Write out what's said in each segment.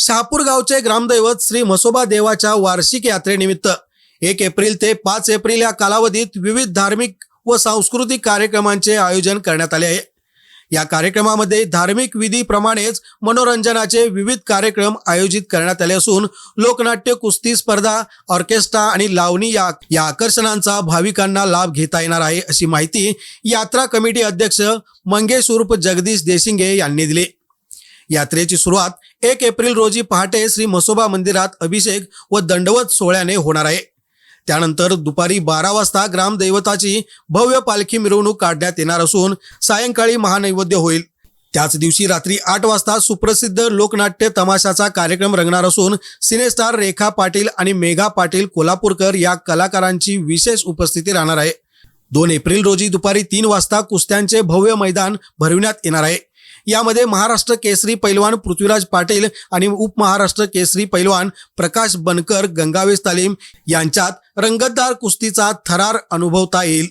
शहापूर गावचे ग्रामदैवत श्री म्हसोबा देवाच्या वार्षिक यात्रेनिमित्त एक एप्रिल ते पाच एप्रिल या कालावधीत विविध धार्मिक व सांस्कृतिक कार्यक्रमांचे आयोजन करण्यात आले आहे. या कार्यक्रमामध्ये धार्मिक विधीप्रमाणेच मनोरंजनाचे विविध कार्यक्रम आयोजित करण्यात आले असून लोकनाट्य कुस्ती स्पर्धा ऑर्केस्ट्रा आणि लावणी या या आकर्षणांचा भाविकांना लाभ घेता येणार आहे अशी माहिती यात्रा कमिटी अध्यक्ष मंगेश उर्फ जगदीश देशिंगे यांनी दिली. यात्रेची सुरुवात एक एप्रिल रोजी पहाटे श्री म्हसोबा मंदिरात अभिषेक व दंडवत सोहळ्याने होणार आहे. त्यानंतर दुपारी बारा वाजता ग्रामदैवताची भव्य पालखी मिरवणूक काढण्यात येणार असून सायंकाळी महानैवेद्य होईल. त्याच दिवशी रात्री आठ वाजता सुप्रसिद्ध लोकनाट्य तमाशाचा कार्यक्रम रंगणार असून सिनेस्टार रेखा पाटील आणि मेघा पाटील कोल्हापूरकर या कलाकारांची विशेष उपस्थिती राहणार आहे. दोन एप्रिल रोजी दुपारी तीन वाजता कुस्त्यांचे भव्य मैदान भरविण्यात येणार आहे. यामध्ये महाराष्ट्र केसरी पैलवान पृथ्वीराज पाटील आणि उपमहाराष्ट्र केसरी पैलवान प्रकाश बनकर गंगावेश तालीम यांच्यात रंगतदार कुस्तीचा थरार अनुभवता येईल.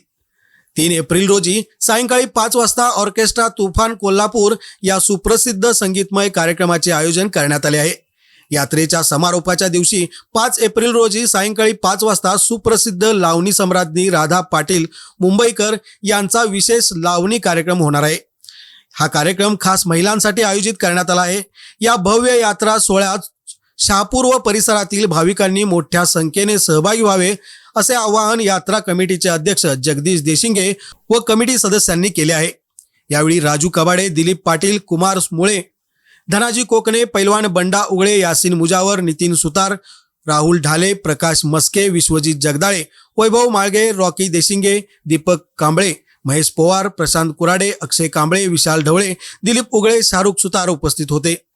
तीन एप्रिल रोजी सायंकाळी पाच वाजता ऑर्केस्ट्रा तुफान कोल्हापूर या सुप्रसिद्ध संगीतमय कार्यक्रमाचे आयोजन करण्यात आले आहे. यात्रेच्या समारोपाच्या दिवशी पाच एप्रिल रोजी सायंकाळी पाच वाजता सुप्रसिद्ध लावणी सम्राज्ञी राधा पाटील मुंबईकर यांचा विशेष लावणी कार्यक्रम होणार आहे. हा कार्यक्रम खास महिलांसाठी आयोजित करण्यात आला आहे. या भव्य यात्रा सोहळ्यात शहापूर व परिसरातील भाविकांनी मोठ्या संख्येने सहभागी व्हावे असे आवाहन यात्रा कमिटीचे अध्यक्ष जगदीश देशिंगे व कमिटी सदस्यांनी केले आहे. यावेळी राजू कबाडे दिलीप पाटील कुमार मुळे धनाजी कोकणे पैलवान बंडा उगळे यासिन मुजावर नितीन सुतार राहुल ढाले प्रकाश मस्के विश्वजित जगदाळे वैभव माळगे रॉकी देशिंगे दीपक कांबळे महेश पवार प्रशांत कुराडे अक्षय कांबळे विशाल ढवळे दिलीप उगळे शाहरुख सुतार उपस्थित होते.